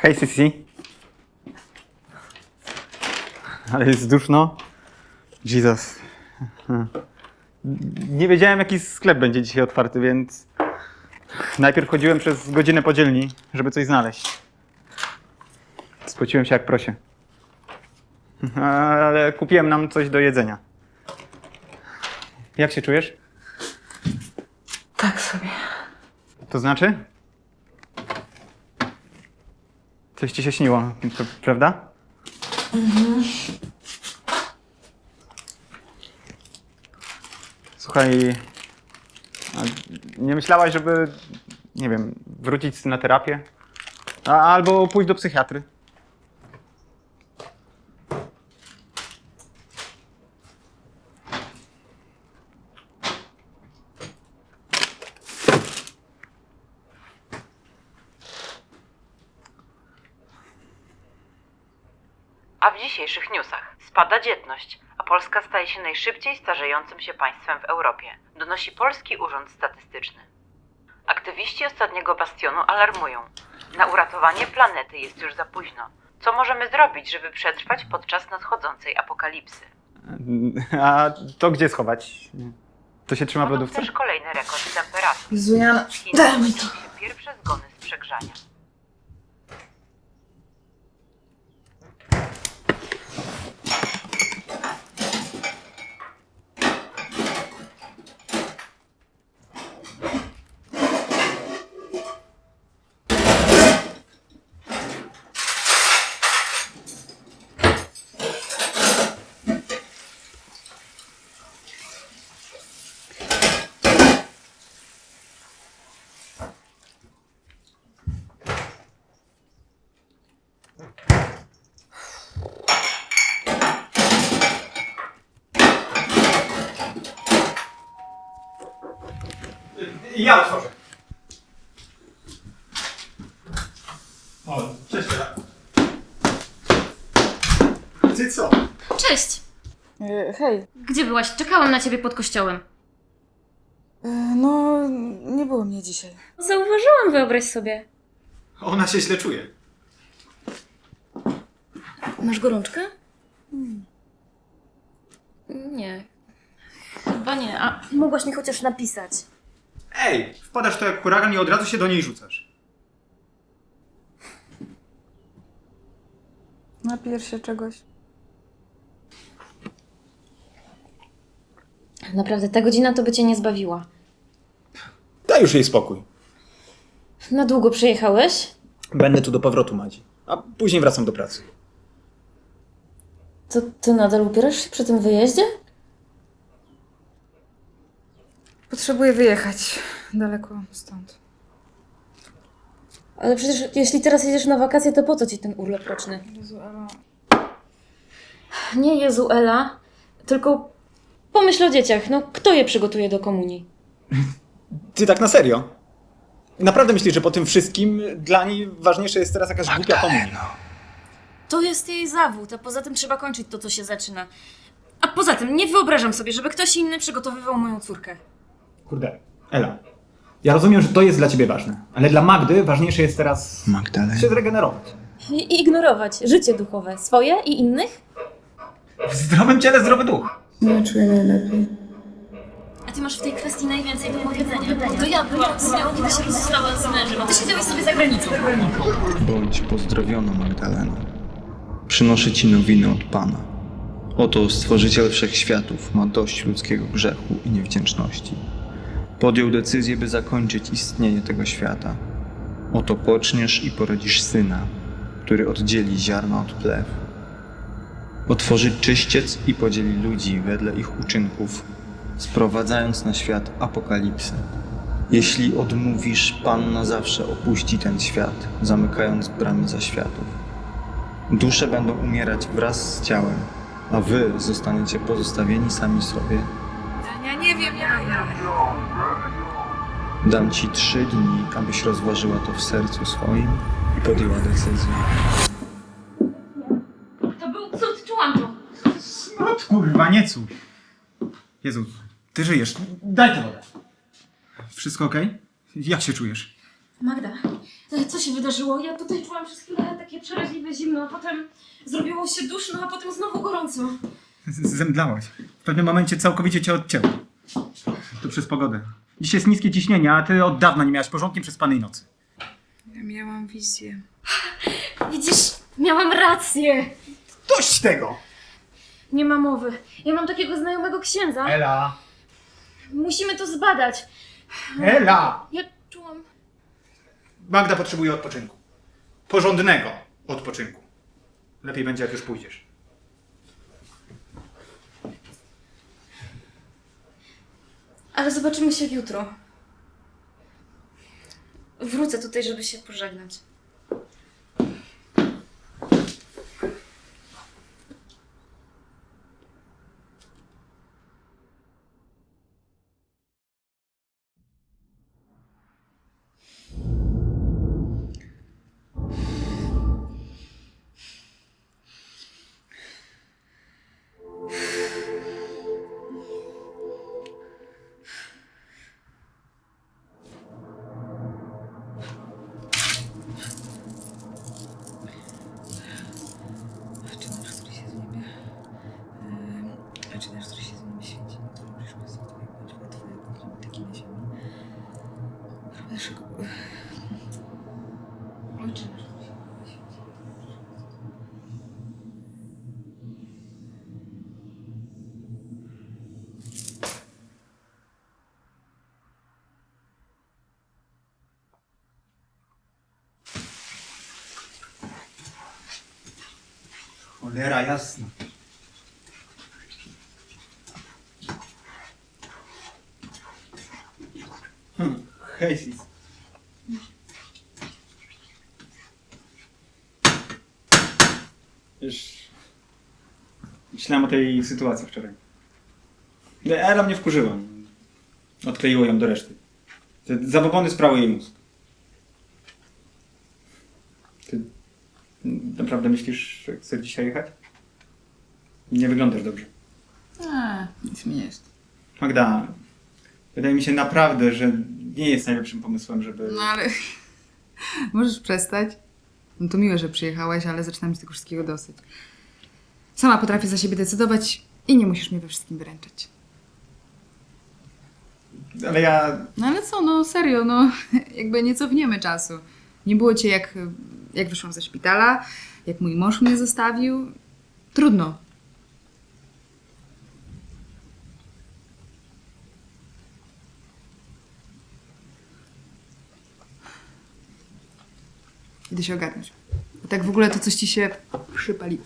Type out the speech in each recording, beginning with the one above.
Hej, Sisi. Ale jest duszno. Jesus. Nie wiedziałem, jaki sklep będzie dzisiaj otwarty, więc najpierw chodziłem przez godzinę po dzielni, żeby coś znaleźć. Spociłem się jak prosie. Ale kupiłem nam coś do jedzenia. Jak się czujesz? Tak sobie. To znaczy? Coś ci się śniło, prawda? Słuchaj, a nie myślałaś, żeby, nie wiem, wrócić na terapię? A, albo pójść do psychiatry? A w dzisiejszych newsach spada dzietność, a Polska staje się najszybciej starzejącym się państwem w Europie, donosi Polski Urząd Statystyczny. Aktywiści ostatniego bastionu alarmują. Na uratowanie planety jest już za późno. Co możemy zrobić, żeby przetrwać podczas nadchodzącej apokalipsy? A to gdzie schować? To się trzyma w Ponoć lodówce? też kolejny rekord temperatur. Jezu, daj mi to. się pierwsze zgony z przegrzania. Ja otworzę. O, cześć. Ty co? Cześć! E, hej. Gdzie byłaś? Czekałam na ciebie pod kościołem. E, no, nie było mnie dzisiaj. Zauważyłam, wyobraź sobie. Ona się źle czuje. Masz gorączkę? Nie. Chyba nie. A mogłaś mi chociaż napisać. Ej, wpadasz to jak huragan i od razu się do niej rzucasz. Napijesz się czegoś? Naprawdę, ta godzina to by cię nie zbawiła. Daj już jej spokój. Na długo przyjechałeś? Będę tu do powrotu, Madzi. A później wracam do pracy. To ty nadal upierasz się przy tym wyjeździe? Potrzebuję wyjechać daleko stąd. Ale przecież jeśli teraz jedziesz na wakacje, to po co ci ten urlop roczny? Jezu, Ela. Nie Jezu Ela, tylko pomyśl o dzieciach. No, kto je przygotuje do komunii? Ty tak na serio? Naprawdę myślisz, że po tym wszystkim dla niej ważniejsza jest teraz jakaś głupia komunia? To jest jej zawód, a poza tym trzeba kończyć to, co się zaczyna. A poza tym nie wyobrażam sobie, żeby ktoś inny przygotowywał moją córkę. Kurde, Ela. Ja rozumiem, że to jest dla ciebie ważne, ale dla Magdy ważniejsze jest teraz Magdalena. się zregenerować. I ignorować życie duchowe, swoje i innych? W zdrowym ciele zdrowy duch. Nie czuję najlepiej. A ty masz w tej kwestii najwięcej do powiedzenia. To ja byłam z nią, kiedy się rozstała z mężem, a ty siedziałeś sobie za granicą. Bądź pozdrowiona, Magdaleno. Przynoszę Ci nowiny od Pana. Oto Stworzyciel Wszechświatów ma dość ludzkiego grzechu i niewdzięczności. Podjął decyzję, by zakończyć istnienie tego świata. Oto poczniesz i porodzisz syna, który oddzieli ziarno od plew. Otworzy czyściec i podzieli ludzi wedle ich uczynków, sprowadzając na świat apokalipsę. Jeśli odmówisz, Pan na zawsze opuści ten świat, zamykając bramy zaświatów. Dusze będą umierać wraz z ciałem, a wy zostaniecie pozostawieni sami sobie. Ja nie wiem, ja... Dam ci trzy dni, abyś rozważyła to w sercu swoim i podjęła decyzję. To był cud, czułam to. Smród, kurwa, nie cud. Jezu, ty żyjesz. Daj tę wodę. Wszystko okej? Jak się czujesz? Magda, e, co się wydarzyło? Ja tutaj czułam przez chwilę takie przeraźliwe zimno, a potem zrobiło się duszno, a potem znowu gorąco. Zemdlałaś. W pewnym momencie całkowicie cię odcięło. To przez pogodę. Dziś jest niskie ciśnienie, a ty od dawna nie miałaś porządkiem przespanej nocy. Ja miałam wizję. Widzisz, miałam rację. Dość tego! Nie ma mowy. Ja mam takiego znajomego księdza. Ela! Musimy to zbadać. Ela! Ja czułam... Magda potrzebuje odpoczynku. Porządnego odpoczynku. Lepiej będzie, jak już pójdziesz. Ale zobaczymy się jutro. Wrócę tutaj, żeby się pożegnać. Cholera jasna. Hmm, hej, sis. Wiesz, myślałem o tej sytuacji wczoraj. Ela mnie wkurzyła. Odkleiło ją do reszty. Zabobony sprały jej mózg. Naprawdę myślisz, że chcesz dzisiaj jechać? Nie wyglądasz dobrze. A, nic mi nie jest. Magda, wydaje mi się naprawdę, że nie jest najlepszym pomysłem, żeby... No ale... Możesz przestać? No to miłe, że przyjechałaś, ale zaczynam mieć tego wszystkiego dosyć. Sama potrafię za siebie decydować i nie musisz mnie we wszystkim wyręczać. Ale ja... No ale co, no serio, no jakby nie cofniemy czasu. Nie było cię jak, jak wyszłam ze szpitala, jak mój mąż mnie zostawił. Trudno. Idę się ogarnąć. Tak w ogóle to coś ci się przypaliło.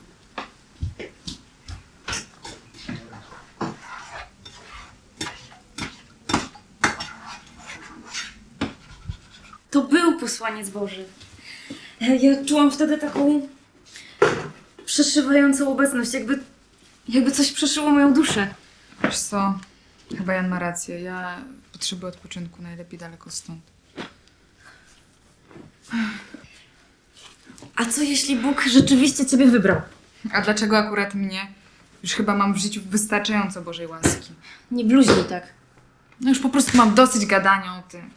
To był posłaniec Boży. Ja czułam wtedy taką przeszywającą obecność, jakby, jakby coś przeszyło moją duszę. Wiesz co, chyba Jan ma rację. Ja potrzebuję odpoczynku, najlepiej daleko stąd. A co jeśli Bóg rzeczywiście ciebie wybrał? A dlaczego akurat mnie? Już chyba mam w życiu wystarczająco Bożej łaski. Nie bluźnij tak. No już po prostu mam dosyć gadania o tym.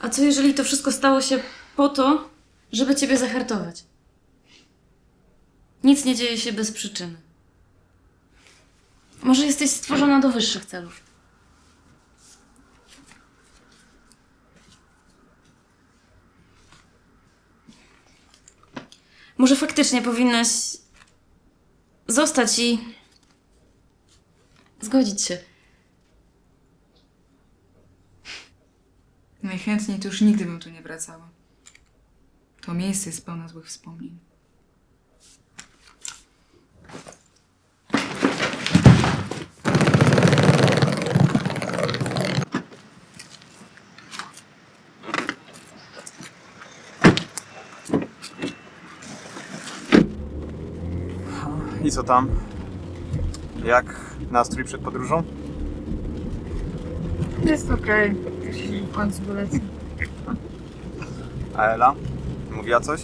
A co jeżeli to wszystko stało się po to, żeby ciebie zahartować? Nic nie dzieje się bez przyczyny. Może jesteś stworzona do wyższych celów. Może faktycznie powinnaś zostać i zgodzić się. Najchętniej to już nigdy bym tu nie wracała. To miejsce jest pełne złych wspomnień. I co tam? Jak nastrój przed podróżą? Jest okej. Końcu wylecę. A Ela? Mówiła coś?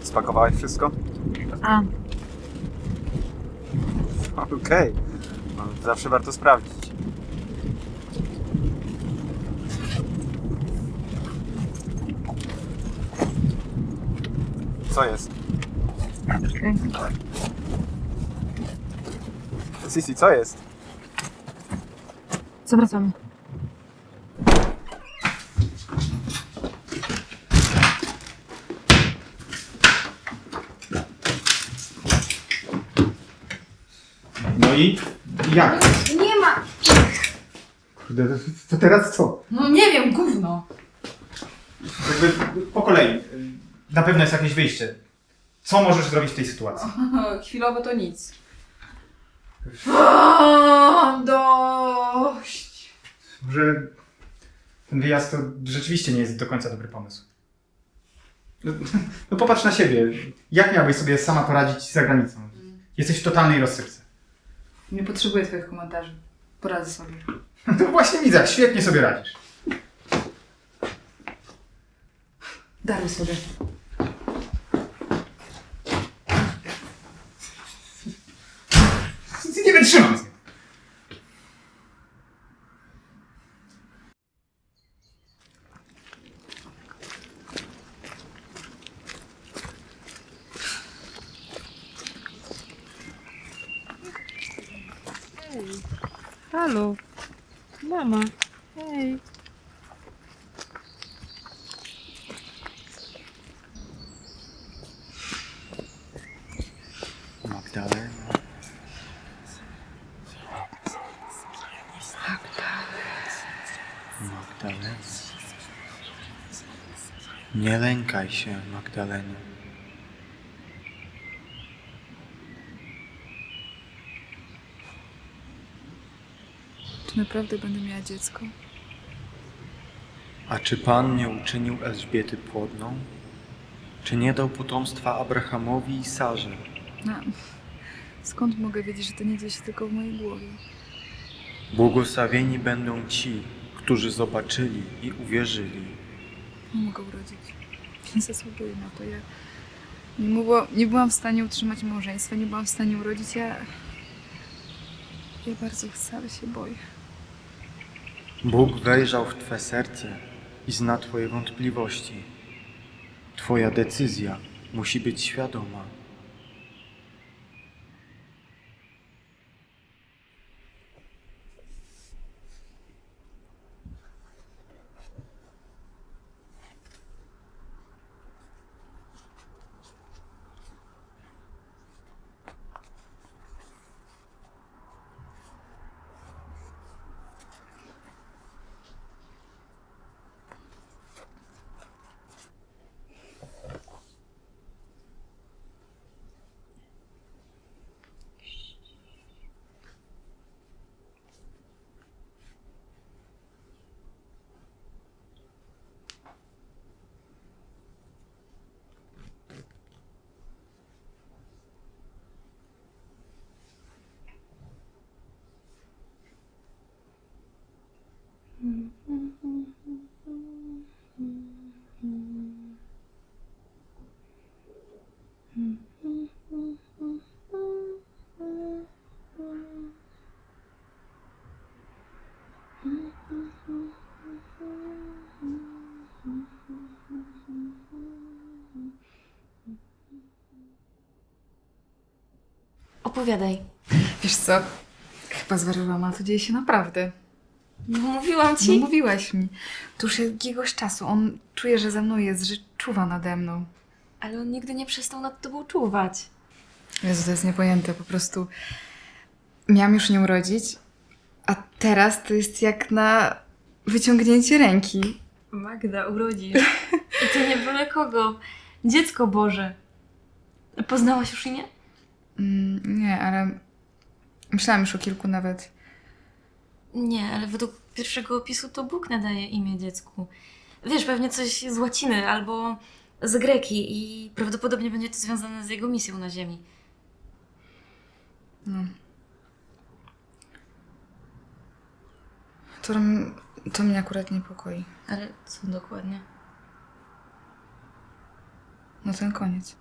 Spakowałaś wszystko? A, Okej. No, zawsze warto sprawdzić. Co jest? okej. Sisi, co jest? Zawracamy. No i jak? Nie ma! Kurde, to, to teraz co? No nie wiem, gówno. Jakby po kolei. Na pewno jest jakieś wyjście. Co możesz zrobić w tej sytuacji? Chwilowo to nic. Mam dość. Może ten wyjazd to rzeczywiście nie jest do końca dobry pomysł. No, no popatrz na siebie. Jak miałbyś sobie sama poradzić za granicą? Jesteś w totalnej rozsypce. Nie potrzebuję twoich komentarzy. Poradzę sobie. No właśnie widzę, świetnie sobie radzisz. Daruj sobie. Nie wytrzymam z tym. Halo. Mama. Hej. Magdalena. Magdalena. Nie lękaj się, Magdaleno. Czy naprawdę będę miała dziecko? A czy Pan nie uczynił Elżbiety płodną? Czy nie dał potomstwa Abrahamowi i Sarze? No. Skąd mogę wiedzieć, że to nie dzieje się tylko w mojej głowie? Błogosławieni będą ci, którzy zobaczyli i uwierzyli. Nie mogę urodzić. Nie zasługuję na to. Ja nie, mogła, nie byłam w stanie utrzymać małżeństwa, nie byłam w stanie urodzić. Ja, ja bardzo chcę, ale się boję. Bóg wejrzał w Twe serce i zna Twoje wątpliwości. Twoja decyzja musi być świadoma. Opowiadaj. Wiesz co? Chyba zwariowałam, ale to dzieje się naprawdę. No mówiłam No ci. mówiłaś mi. To już jakiegoś czasu. On czuje, że ze mną jest, że czuwa nade mną. Ale on nigdy nie przestał nad tobą czuwać. Jezu, to jest niepojęte. Po prostu miałam już nie urodzić, a teraz to jest jak na wyciągnięcie ręki. Magda, urodzisz. I to nie byle kogo. Dziecko Boże. Poznałaś już imię? Mm, nie, ale myślałam już o kilku nawet. Nie, ale według pierwszego opisu to Bóg nadaje imię dziecku. Wiesz, pewnie coś z łaciny albo z greki i prawdopodobnie będzie to związane z jego misją na ziemi. No. To, to mnie akurat niepokoi. Ale co dokładnie? No ten koniec.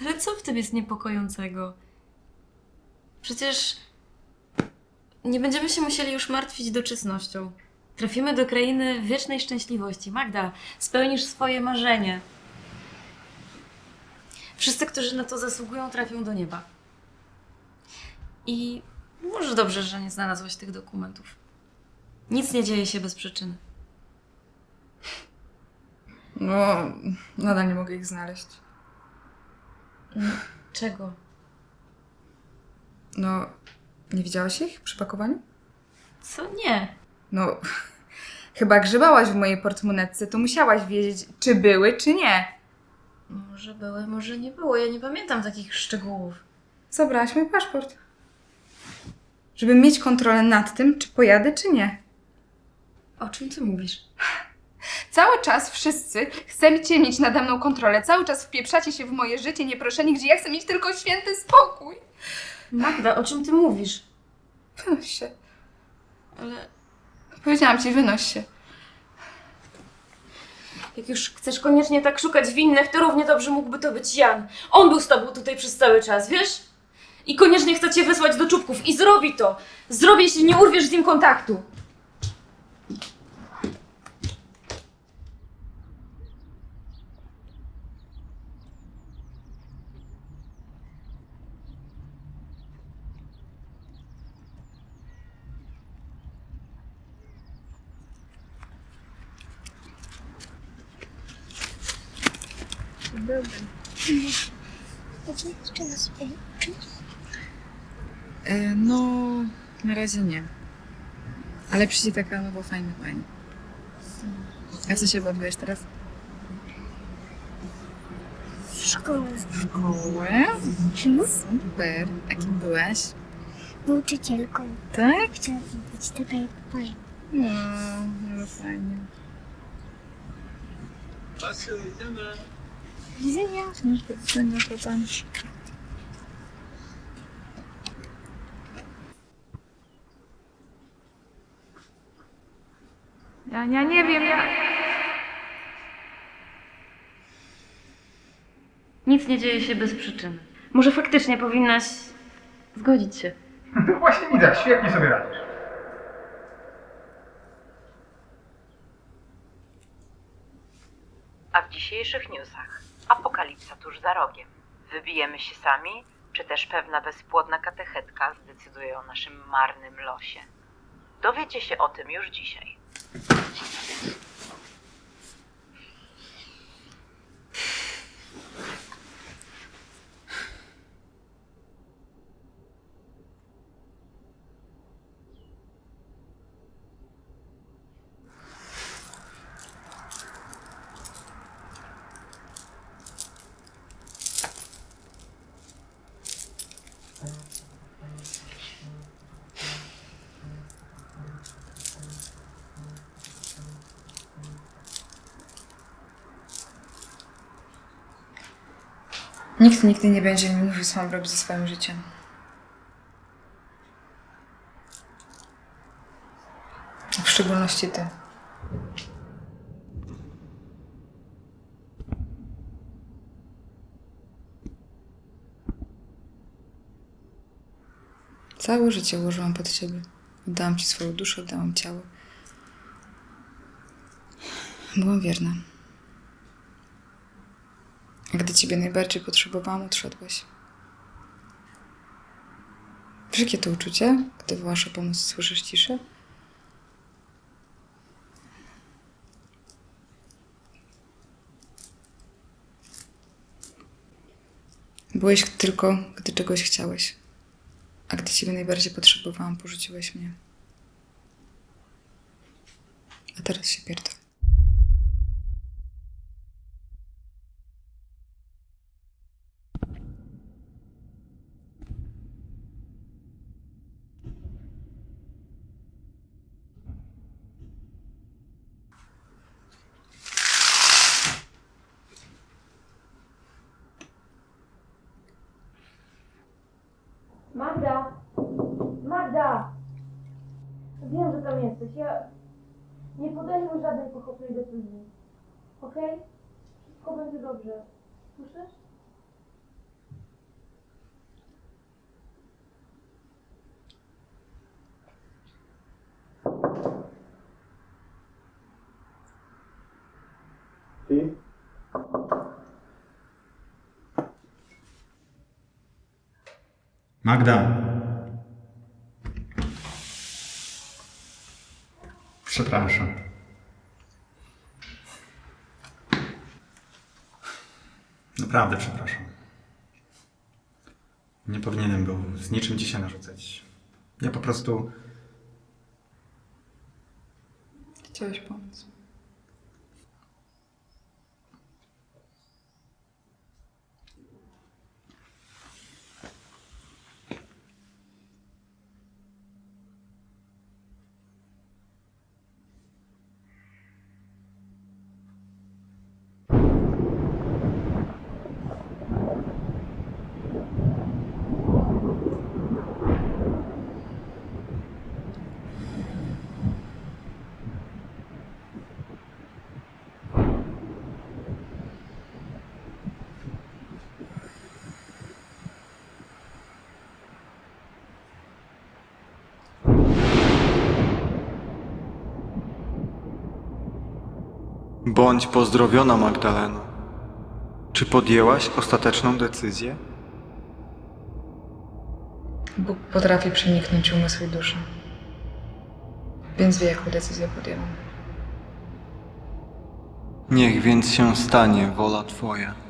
Ale co w tym jest niepokojącego? Przecież nie będziemy się musieli już martwić doczesnością. Trafimy do krainy wiecznej szczęśliwości. Magda, spełnisz swoje marzenie. Wszyscy, którzy na to zasługują, trafią do nieba. I może dobrze, że nie znalazłaś tych dokumentów. Nic nie dzieje się bez przyczyny. No, nadal nie mogę ich znaleźć. Czego? No, nie widziałaś ich przy pakowaniu? Co nie? No, chyba grzebałaś w mojej portmonetce, to musiałaś wiedzieć, czy były, czy nie. Może były, może nie było. Ja nie pamiętam takich szczegółów. Zabrałaś mój paszport. Żeby mieć kontrolę nad tym, czy pojadę, czy nie. O czym ty mówisz? Cały czas wszyscy chcecie mieć nade mną kontrolę. Cały czas wpieprzacie się w moje życie nieproszeni, gdzie ja chcę mieć tylko święty spokój. Magda, o czym ty mówisz? Wynoś się. Ale Powiedziałam ci, wynoś się. jak już chcesz koniecznie tak szukać winnych, to równie dobrze mógłby to być Jan. On był z tobą tutaj przez cały czas, wiesz? I koniecznie chce cię wysłać do czubków. I zrobi to! Zrobi, jeśli nie urwiesz z nim kontaktu. E, no, na razie nie. Ale przyjdzie taka nowa, fajna pani. A co się bawiłeś teraz? W szkole Szkołę? Czemu? Super. A kim byłaś? nauczycielką. Tak? Chciałam być taka jak pani. No, no fajnie. Widzenia. Fajna potem. Ja, ja nie wiem, ja... Nic nie dzieje się bez przyczyny. Może faktycznie powinnaś zgodzić się. Właśnie widzę, świetnie sobie radzisz. A w dzisiejszych newsach apokalipsa tuż za rogiem. Wybijemy się sami, czy też pewna bezpłodna katechetka zdecyduje o naszym marnym losie? Dowiecie się o tym już dzisiaj. Nikt nigdy nie będzie mi mówił, co mam robić ze swoim życiem. W szczególności ty. Całe życie ułożyłam pod ciebie. Oddałam ci swoją duszę, oddałam ciało. Byłam wierna. Gdy ciebie najbardziej potrzebowałam, odszedłeś. Wiesz, jakie to uczucie, gdy wołasz pomoc, słyszysz ciszę? Byłeś tylko, gdy czegoś chciałeś. A gdy ciebie najbardziej potrzebowałam, porzuciłeś mnie. A teraz się pierdolę. kim jesteś. Ja nie poddaję żadnej pochopnej decyzji. Okej? Wszystko będzie dobrze. Słyszysz? I? Magda, Przepraszam. Naprawdę przepraszam. Nie powinienem był z niczym ci się narzucać. Ja po prostu. Chciałeś pomóc. Bądź pozdrowiona, Magdaleno. Czy podjęłaś ostateczną decyzję? Bóg potrafi przeniknąć umysł i duszę. Więc wie, jaką decyzję podjęłam. Niech więc się stanie wola Twoja.